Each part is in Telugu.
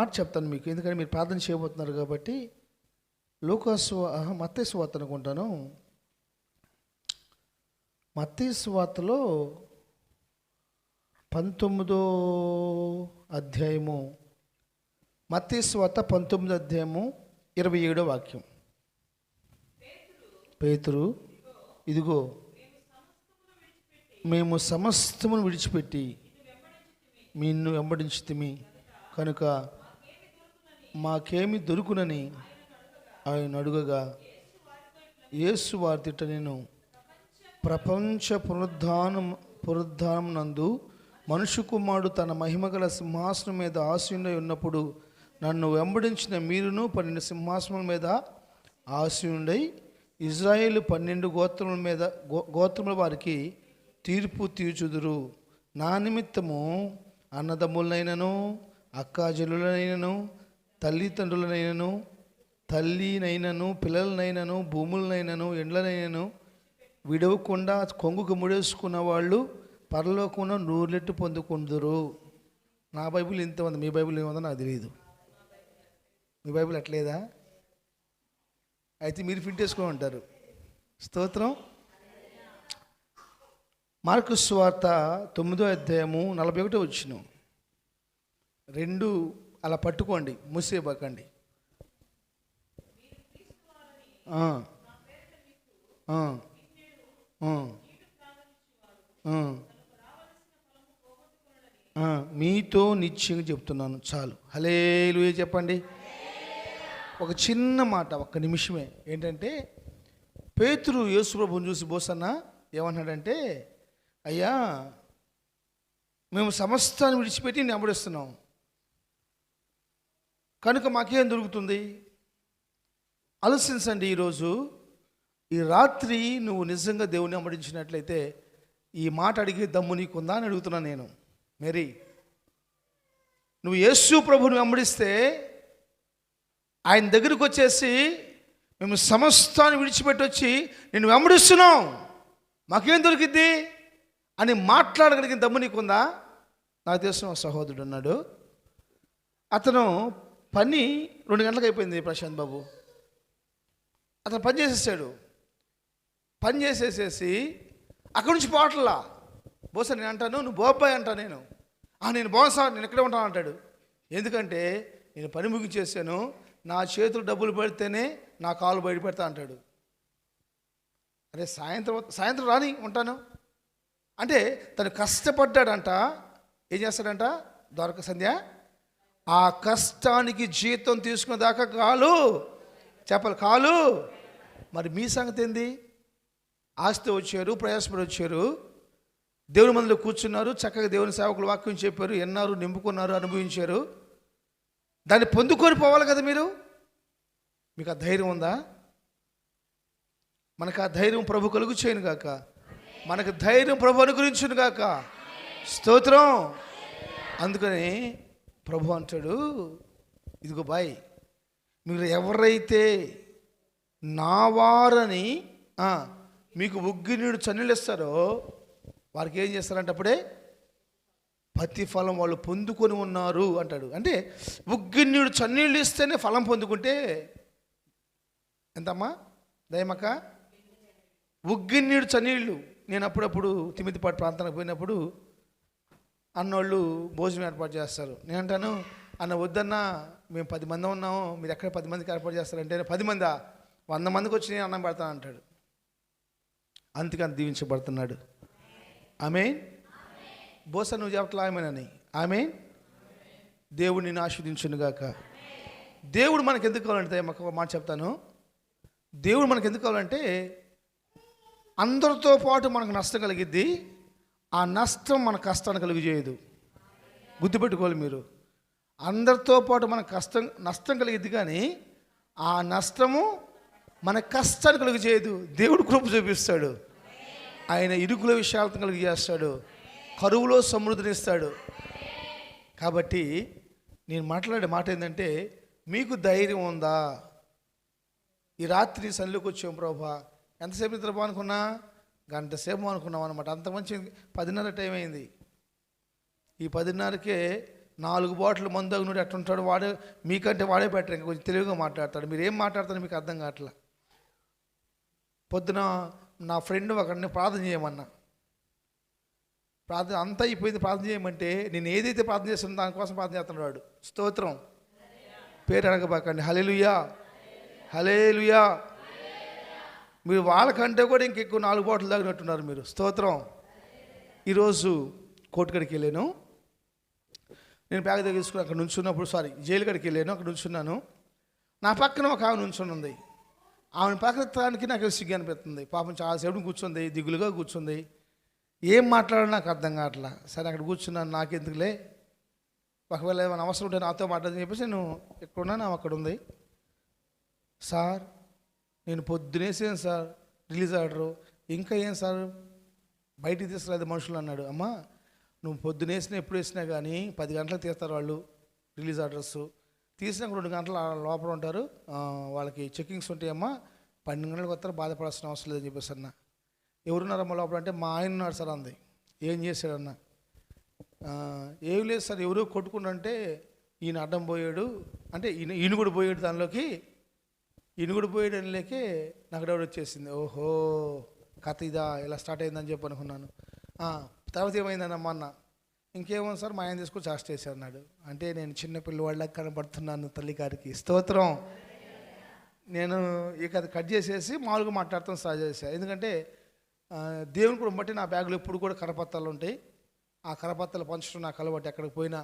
మాట చెప్తాను మీకు. ఎందుకంటే మీరు ప్రార్థన చేయబోతున్నారు కాబట్టి లోకాసు మత్తయి సువార్త అనుకుంటాను. మత్తయి వార్తలో పంతొమ్మిదో అధ్యాయము. మత్తయి వార్త పంతొమ్మిదో అధ్యాయము ఇరవై ఏడో వాక్యం. పేతురు ఇదిగో మేము సమస్తమును విడిచిపెట్టి నిన్ను వెంబడించితిమి. కనుక మాకేమి దొరుకునని ఆయన అడుగగా యేసు వార్తిట నేను ప్రపంచ పునరుద్ధానం పునరుద్ధానం నందు మనుషు కుమారుడు తన మహిమగల సింహాసనం మీద ఆశీనుడై ఉన్నప్పుడు నన్ను వెంబడించిన మీరును పన్నెండు సింహాసనం మీద ఆశీనుడై ఇజ్రాయేల్ పన్నెండు గోత్రముల మీద గో గోత్రముల వారికి తీర్పు తీర్చుదురు. నా నిమిత్తము అన్నదమ్ములనైనను అక్కాజనులనైనను తల్లిదండ్రులనైనను తల్లినైనను పిల్లలనైనను భూములనైనను ఎండ్లనైనను విడవకుండా కొంగుకు ముడేసుకున్న వాళ్ళు పరలోకంలో నూర్లెట్టు పొందుకుందరు. నా బైబిల్ ఇంత ఉంది మీ బైబిల్ ఏముందో నాకు తెలియదు మీ బైబిల్ అట్లేదా? అయితే మీరు ఫిట్ చేసుకుని ఉంటారు. స్తోత్రం. మార్కు స్వార్త తొమ్మిదో అధ్యాయము నలభై ఒకటో వచ్చిన రెండు అలా పట్టుకోండి మూసేయబాకండి. మీతో నిశ్చయంగా చెప్తున్నాను చాలు. హలేలు చెప్పండి. ఒక చిన్న మాట ఒక్క నిమిషమే. ఏంటంటే పేతురు యేసుప్రభుని చూసి బోసన్న ఏమన్నాడంటే అయ్యా మేము సమస్తాన్ని విడిచిపెట్టి నేను వెంబడిస్తున్నాం కనుక మాకేం దొరుకుతుంది? ఆలోచించండి ఈరోజు. ఈ రాత్రి నువ్వు నిజంగా దేవుని అమ్మడించినట్లయితే ఈ మాట అడిగే దమ్ము నీకుందా అని అడుగుతున్నాను నేను. మేరీ నువ్వు యేసు ప్రభుని వెంబడిస్తే ఆయన దగ్గరికి వచ్చేసి మేము సమస్తాన్ని విడిచిపెట్టి వచ్చి నేను వెంబడిస్తున్నాం. మాకేం దొరికిద్ది? అని మాట్లాడగలిగిన దమ్ము నీకుందా? నాకు తెలిసిన సహోదరుడు ఉన్నాడు. అతను పని రెండు గంటలకు అయిపోయింది ప్రశాంత్ బాబు. అతను పని చేసేసాడు. పని చేసేసేసి అక్కడి నుంచి పోవట్లా. బోసా నేను అంటాను నువ్వు బోబ్బాయి అంటా నేను. "ఆ, నేను బోసా సార్ నేను ఇక్కడే ఉంటాను అంటాడు. ఎందుకంటే నేను పని ముగించేసాను నా చేతులు డబ్బులు పెడితేనే నా కాలు బయట పెడతా అంటాడు. అరే సాయంత్రం సాయంత్రం రాని ఉంటాను. అంటే తను కష్టపడ్డాడంట. ఏం చేస్తాడంట? దొరక సంధ్య ఆ కష్టానికి జీతం తీసుకున్న దాకా కాలు. చెప్పాలి కాలు. మరి మీ సంగతి ఏంది? ఆస్తి వచ్చారు ప్రయాసపడి వచ్చారు. దేవుని మందులో కూర్చున్నారు చక్కగా దేవుని సేవకులు వాక్యం చెప్పారు ఎన్నారు నింపుకున్నారు అనుభవించారు. దాన్ని పొందుకొని పోవాలి కదా మీరు? మీకు ఆ ధైర్యం ఉందా? మనకు ఆ ధైర్యం ప్రభు కలుగు చేయను గాక. మనకు ధైర్యం ప్రభు అనుగ్రహించును గాక. స్తోత్రం. అందుకని ప్రభు అంటాడు ఇదిగో బాయ్ మీరు ఎవరైతే నా వారని మీకు ఉగ్గినీడు చన్నీళ్ళు ఇస్తారో వారికి ఏం చేస్తారంటే అప్పుడే ప్రతిఫలం వాళ్ళు పొందుకొని ఉన్నారు అంటాడు. అంటే ఉగ్గినీడు చన్నీళ్ళు ఇస్తేనే ఫలం పొందుకుంటే ఎంతమ్మా? దయమక్క? ఉగ్గిన్నీడు చన్నీళ్ళు నేను అప్పుడప్పుడు తిమితిపాటు ప్రాంతానికి పోయినప్పుడు అన్నోళ్ళు భోజనం ఏర్పాటు చేస్తారు. నేను అంటాను అన్న వద్దన్నా మేము పది మంది ఉన్నాము మీరు ఎక్కడ పది మందికి ఏర్పాటు చేస్తారంటే పది మందా? వంద మందికి వచ్చి నేను అన్నం పెడతాను అంటాడు. అందుకని దీవించబడుతున్నాడు. ఆమె బోస నువ్వు చెప్పట్లా ఆమెనని? ఆమె దేవుడిని నిన్ను ఆస్వాదించునుగాక దేవుడు మనకు ఎందుకు కావాలంటే మాకు ఒక మాట చెప్తాను. దేవుడు మనకు ఎందుకు కావాలంటే అందరితో పాటు మనకు నష్టం కలిగిద్ది. ఆ నష్టం మన కష్టాన్ని కలిగజేయదు గుర్తుపెట్టుకోవాలి మీరు. అందరితో పాటు మన కష్టం నష్టం కలిగిద్ది కానీ ఆ నష్టము మన కష్టాన్ని కలుగజేయదు దేవుడు కృప చూపిస్తాడు. ఆయన ఇరుకుల విశాలత కలిగజేస్తాడు కరువులో సమృద్ధినిస్తాడు. కాబట్టి నేను మాట్లాడే మాట ఏంటంటే మీకు ధైర్యం ఉందా? ఈ రాత్రి సన్నిలోకి వచ్చాం ప్రభా. ఎంతసేపు నిద్రపో అనుకున్నా గంట సేపు అనుకున్నాం అనమాట అంత మంచి పదిన్నర టైం అయింది. ఈ పదిన్నరకే నాలుగు బాటిల్ మందు అగ్నుడు ఎట్టుంటాడు వాడే మీకంటే వాడే బెటర్. ఇంకా కొంచెం తెలివిగా మాట్లాడతాడు. మీరు ఏం మాట్లాడతారో మీకు అర్థం కావట్లా? పొద్దున నా ఫ్రెండ్ ఒకరిని ప్రార్థన చేయమన్నా. ప్రార్థన అంతా అయిపోయింది. ప్రార్థన చేయమంటే నేను ఏదైతే ప్రార్థన చేస్తున్నా దానికోసం ప్రార్థన చేస్తున్నాడు వాడు. స్తోత్రం. పేరు అడగబాకండి. హలేలుయా హలేలుయా మీరు వాళ్ళకంటే కూడా ఇంకెక్కువ నాలుగు బాటలు తాగినట్టున్నారు మీరు. స్తోత్రం. ఈరోజు కోర్టుకడికి వెళ్ళాను. నేను బ్యాగ్ దగ్గర తీసుకుని అక్కడ నుంచున్నప్పుడు సారీ జైలు కాడికి వెళ్ళాను అక్కడ నుంచున్నాను. నా పక్కన ఒక ఆమె నుంచుని ఉంది ఆమెను పక్కనకి నాకు సిగ్గు అనిపిస్తుంది. పాపం చాలాసేపు కూర్చుంది దిగులుగా కూర్చుంది. ఏం మాట్లాడాలో నాకు అర్థం కావట్లా. సరే అక్కడ కూర్చున్నాను నాకెందుకులే? ఒకవేళ ఏమైనా అవసరం ఉంటే నాతో మాట్లాడదని చెప్పేసి నేను ఎక్కడున్నాను ఆమె అక్కడ ఉంది. సార్ నేను పొద్దునేసాను సార్? Release order. ఇంకా ఏం సార్? బయటికి తీసుకురాదు మనుషులు అన్నాడు. అమ్మా నువ్వు పొద్దునేసిన ఎప్పుడు వేసినా కానీ పది గంటలకు తీస్తారు వాళ్ళు రిలీజ్ ఆర్డర్స్. తీసినాక రెండు గంటల లోపల ఉంటారు. వాళ్ళకి చెకింగ్స్ ఉంటాయమ్మా. పన్నెండు గంటలకు వస్తారు బాధపడాల్సిన అవసరం లేదని చెప్పేసి అన్న. ఎవరున్నారమ్మా లోపల అంటే మా ఆయన ఉన్నాడు సార్ అంది. ఏం చేశాడన్న? ఏం లేదు సార్ ఎవరో కొట్టుకుంటుంటే ఈయన అడ్డం పోయాడు. అంటే ఈయన ఈయన కూడా పోయాడు దానిలోకి. ఇనుగుడు కూడా లేకే నాకు డౌట్ వచ్చేసింది? ఓహో కథ ఇదా ఇలా స్టార్ట్ అయిందని చెప్పి అనుకున్నాను. తర్వాత ఏమైందన్నమ్మా అన్న? ఇంకేమో సార్ మా ఆయన తీసుకుని చార్జ్ చేశారు అన్నాడు. అంటే నేను చిన్న పిల్లవాళ్ళకి కనబడుతున్నాను తల్లి గారికి. స్తోత్రం. నేను ఇక అది కట్ చేసేసి మామూలుగా మాట్లాడతాం స్టార్ట్ చేశాను ఎందుకంటే దేవుని కూడా బట్టి నా బ్యాగులో ఎప్పుడు కూడా కరపత్తాలు ఉంటాయి. ఆ కరపత్తాలు పంచడం నాకు అలవాటు ఎక్కడికి పోయినా.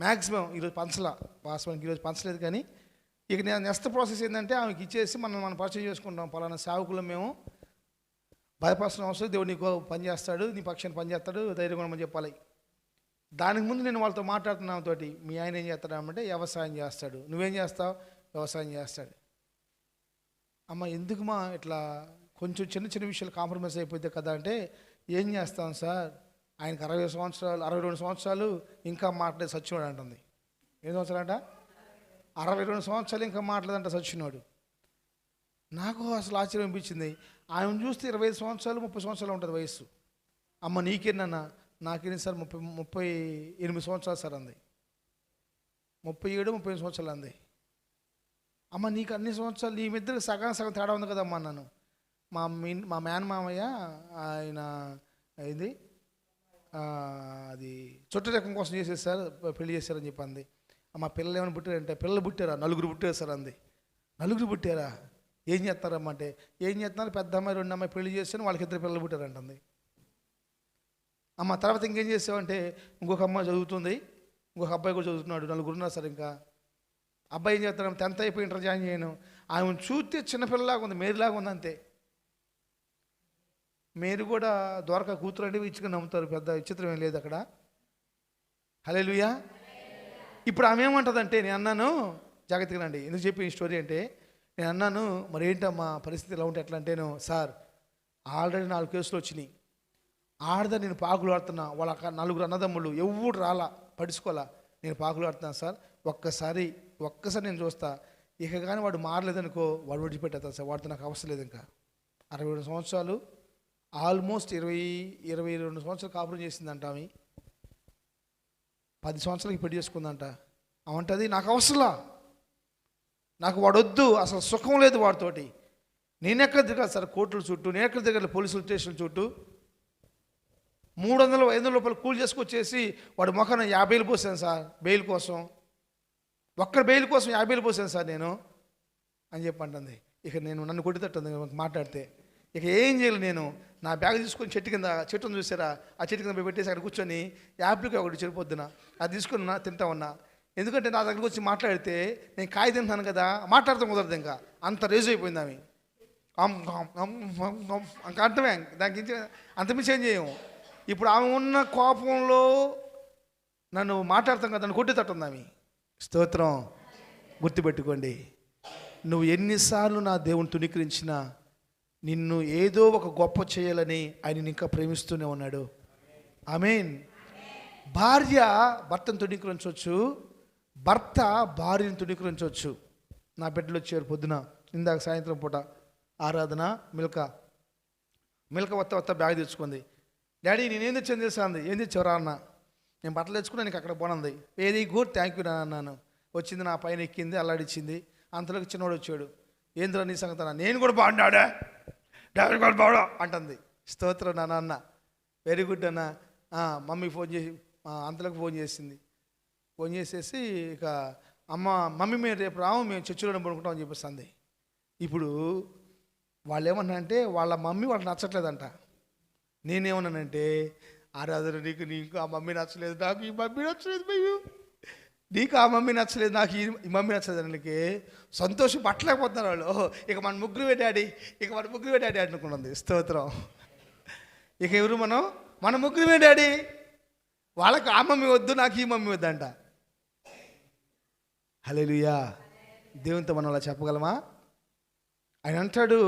మ్యాక్సిమం ఈరోజు పంచలా. వాస్తవానికి ఈరోజు పంచలేదు కానీ ఇక నేను నెక్స్ట్ ప్రాసెస్ ఏంటంటే ఆమెకి ఇచ్చేసి మనం మనం పరిచయం చేసుకుంటాం. పలానా సేవకులు మేము భయపడాల్సిన అవసరం దేవుడు నీకు పనిచేస్తాడు నీ పక్షాన్ని పనిచేస్తాడు ధైర్యం కూడా చెప్పాలి. దానికి ముందు నేను వాళ్ళతో మాట్లాడుతున్నాను తోటి మీ ఆయన ఏం చేస్తాడంటే వ్యవసాయం చేస్తాడు. నువ్వేం చేస్తావు? వ్యవసాయం చేస్తాడు. అమ్మ ఎందుకుమా ఇట్లా కొంచెం చిన్న చిన్న విషయాలు కాంప్రమైజ్ అయిపోతే కదా అంటే ఏం చేస్తాం సార్? ఆయనకు అరవై సంవత్సరాలు అరవై రెండు సంవత్సరాలు ఇంకా మాట్లాడే సచ్చివాడు అంటుంది. ఎన్ని సంవత్సరాలంట? అరవై రెండు సంవత్సరాలు ఇంకా మాట్లాడంట సచ్చినోడు. నాకు అసలు ఆశ్చర్యం అనిపించింది. ఆయన చూస్తే ఇరవై ఐదు సంవత్సరాలు ముప్పై సంవత్సరాలు ఉంటుంది వయస్సు. అమ్మ నీకేనన్నా నాకేంటి సార్? ముప్పై ముప్పై ఎనిమిది సంవత్సరాలు సార్ అంది. ముప్పై ఏడు ముప్పై ఎనిమిది సంవత్సరాలు అంది. అమ్మ నీకు అన్ని సంవత్సరాలు నీ ఇద్దరు సగం సగం తేడా ఉంది కదమ్మా నన్ను మా మీ మా మేన్ మామయ్య ఆయన ఇది అది చుట్ట కోసం చేసేసారు పెళ్ళి చేశారని చెప్పి అంది. మా పిల్లలు ఏమైనా పుట్టారంటే పిల్లలు పుట్టారా? నలుగురు పుట్టారు సార్ అంది. నలుగురు పుట్టారా? ఏం చేస్తారమ్మా అంటే ఏం చేస్తున్నారు? పెద్ద అమ్మాయి రెండు అమ్మాయి పెళ్ళి చేస్తే వాళ్ళకి ఇద్దరు పిల్లలు పుట్టారంటుంది అమ్మ తర్వాత ఇంకేం చేసావంటే ఇంకొక అమ్మాయి చదువుతుంది ఇంకొక అబ్బాయి కూడా చదువుతున్నాడు నలుగురు ఉన్నారు సార్ ఇంకా. అబ్బాయి ఏం చేస్తాడు టెన్త్ అయిపోయి ఇంటర్ జాయిన్ చేయను. ఆమె చూస్తే చిన్నపిల్లలాగా ఉంది మేరీలాగా ఉంది అంతే. మీరు కూడా ద్వారకా కూతురు అంటే ఇచ్చుకుని నమ్ముతారు పెద్ద విచిత్రం ఏం లేదు అక్కడ. హలే ఇప్పుడు ఆమె ఏమంటుందంటే నేను అన్నాను జాగ్రత్తగా రండి. ఎందుకు చెప్పి ఈ స్టోరీ అంటే నేను అన్నాను మరి ఏంటమ్మా పరిస్థితి ఎలా ఉంటే ఎట్లా అంటేను సార్ ఆల్రెడీ నాలుగు కేసులు వచ్చినాయి. ఆడదా నేను పాకులు ఆడుతున్నా. వాళ్ళ నలుగురు అన్నదమ్ములు ఎవడు రాలా పడుచుకోవాలా నేను పాకులు ఆడుతున్నాను సార్. ఒక్కసారి ఒక్కసారి నేను చూస్తా. ఇక కానీ వాడు మారలేదనుకో వాడు విడిచిపెట్టేస్తాను సార్. వాడితో నాకు అవసరం లేదు ఇంకా. అరవై రెండు సంవత్సరాలు ఆల్మోస్ట్ ఇరవై ఇరవై రెండు సంవత్సరాలు కాపురం చేసిందంట ఆమె. పది సంవత్సరాలకి పెళ్ళి చేసుకుందంట. అవంటది నాకు అవసరంలా. నాకు వాడొద్దు అసలు సుఖం లేదు వాడితోటి. నేను ఎక్కడ తిరగాలి? సార్ కోర్టుల చుట్టూ నేను ఎక్కడ తిరగాలి? పోలీసుల స్టేషన్ చుట్టూ. మూడు వందల ఐదు వందల రూపాయలు కూలి చేసుకొచ్చేసి వాడు మొఖాన యాభైలు పోసాను సార్ బెయిల్ కోసం. ఒక్కడ బెయిల్ కోసం యాభైలు పోసాను సార్ నేను అని చెప్పి అంటుంది. ఇక నేను నన్ను కొట్టితట్టుంది మాట్లాడితే. ఇక ఏం చేయాలి నేను. నా బ్యాగ్ తీసుకొని చెట్టు కింద చెట్టును చూసారా? ఆ చెట్టు కింద పోయి పెట్టేసి అక్కడ కూర్చొని యాప్లకి ఒకటి చెడిపోద్దున? అది తీసుకుని ఉన్నా తింటా ఉన్నా. ఎందుకంటే నా దగ్గరకు వచ్చి మాట్లాడితే నేను కాయ తింటాను కదా మాట్లాడతాం కుదరదు ఇంకా. అంత రేజు అయిపోయింది ఆమె. ఇంకా అర్థమే. దానికి మించి అంతమించి ఏం చేయము. ఇప్పుడు ఆమె ఉన్న కోపంలో నన్ను మాట్లాడతాం కదా నన్ను కొట్టేటట్టుంది ఆమె. స్తోత్రం గుర్తుపెట్టుకోండి. నువ్వు ఎన్నిసార్లు నా దేవుని తుణీకరించినా నిన్ను ఏదో ఒక గొప్ప చేయాలని ఆయన ఇంకా ప్రేమిస్తూనే ఉన్నాడు. మీన్ భార్య భర్తను తుణీకరించవచ్చు. భర్త భార్యను తుణీకరించవచ్చు. నా బిడ్డలు వచ్చారు పొద్దున. ఇందాక సాయంత్రం పూట ఆరాధన మిల్క. మిల్క వత్త వత్త బ్యాగ్ తెచ్చుకుంది. డాడీ నేనేం తెచ్చాను తెలుసా అంది. ఏం తెచ్చావురా అన్న. నేను బట్టలు తెచ్చుకున్నా నీకు అక్కడ బాగుంది ఏది? గుడ్ థ్యాంక్ యూ నా అన్నాను. వచ్చింది నా పైన ఎక్కింది అల్లాడిచ్చింది. అంతలోకి చిన్నవాడు వచ్చాడు. ఏంద్రా నీ సంగతి నేను కూడా బాగున్నాడా. డాక్టర్ కూడా బాగుడా అంటుంది. స్తోత్రం నా నాన్న వెరీ గుడ్ అన్న. మమ్మీ ఫోన్ చేసి అంతలకు అంతలోకి ఫోన్ చేసింది. ఫోన్ చేసేసి ఇక అమ్మ మమ్మీ మేము రేపు రాము మేము చర్చిలో పడుకుంటాం అని చెప్పేస్తుంది ఇప్పుడు వాళ్ళు ఏమన్నా అంటే వాళ్ళ మమ్మీ వాళ్ళకి నచ్చట్లేదంట. నేనేమన్నానంటే ఆరాధన నీకు నీకు ఆ మమ్మీ నచ్చలేదు నాకు ఈ మమ్మీ నచ్చలేదు మేము నీకు ఆ మమ్మీ నచ్చలేదు నాకు ఈ మమ్మీ నచ్చలేదు అనకి సంతోషం పట్టలేకపోతున్నారు వాళ్ళు. ఓహో ఇక మన ముగ్గురు డాడీ ఇక మన ముగ్గురు డాడీ అనుకుంటుంది స్తోత్రం. ఇక ఎవరు మనం? మన ముగ్గురమే డాడీ. వాళ్ళకి ఆ మమ్మీ వద్దు నాకు ఈ మమ్మీ వద్దంట. హల్లెలూయా. దేవునితో మనం అలా చెప్పగలమా? ఆయన అంటాడు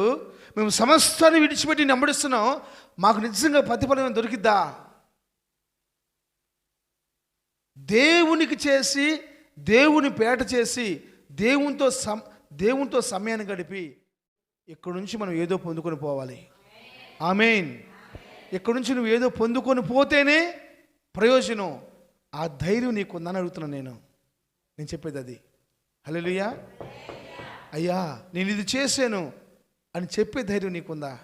మేము సమస్తాన్ని విడిచిపెట్టి నెంబడిస్తున్నాం. మాకు నిజంగా ప్రతిఫలం దొరికిద్దా? దేవునికి చేసి దేవుని పేట చేసి దేవునితో సం దేవునితో సమయాన్ని గడిపి ఇక్కడ నుంచి మనం ఏదో పొందుకొని పోవాలి. ఆమెన్. ఇక్కడ నుంచి నువ్వు ఏదో పొందుకొని పోతేనే ప్రయోజనం. ఆ ధైర్యం నీకు ఉందని అడుగుతున్నాను నేను. నేను చెప్పేది అది. హల్లెలూయా. అయ్యా నేను ఇది చేశాను అని చెప్పే ధైర్యం నీకుందా?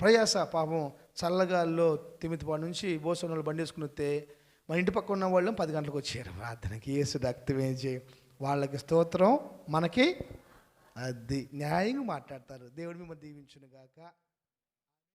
ప్రయాస పాపం చల్లగాల్లో తిమితిపాడు నుంచి బోసనలు బండి వేసుకుని వస్తే మన ఇంటి పక్క ఉన్న వాళ్ళు పది గంటలకు వచ్చారు. ప్రార్థనకి ఏసు వేసి వాళ్ళకి స్తోత్రం మనకి అది న్యాయంగా మాట్లాడతారు. దేవుడు మిమ్మల్ని దీవించునుగాక.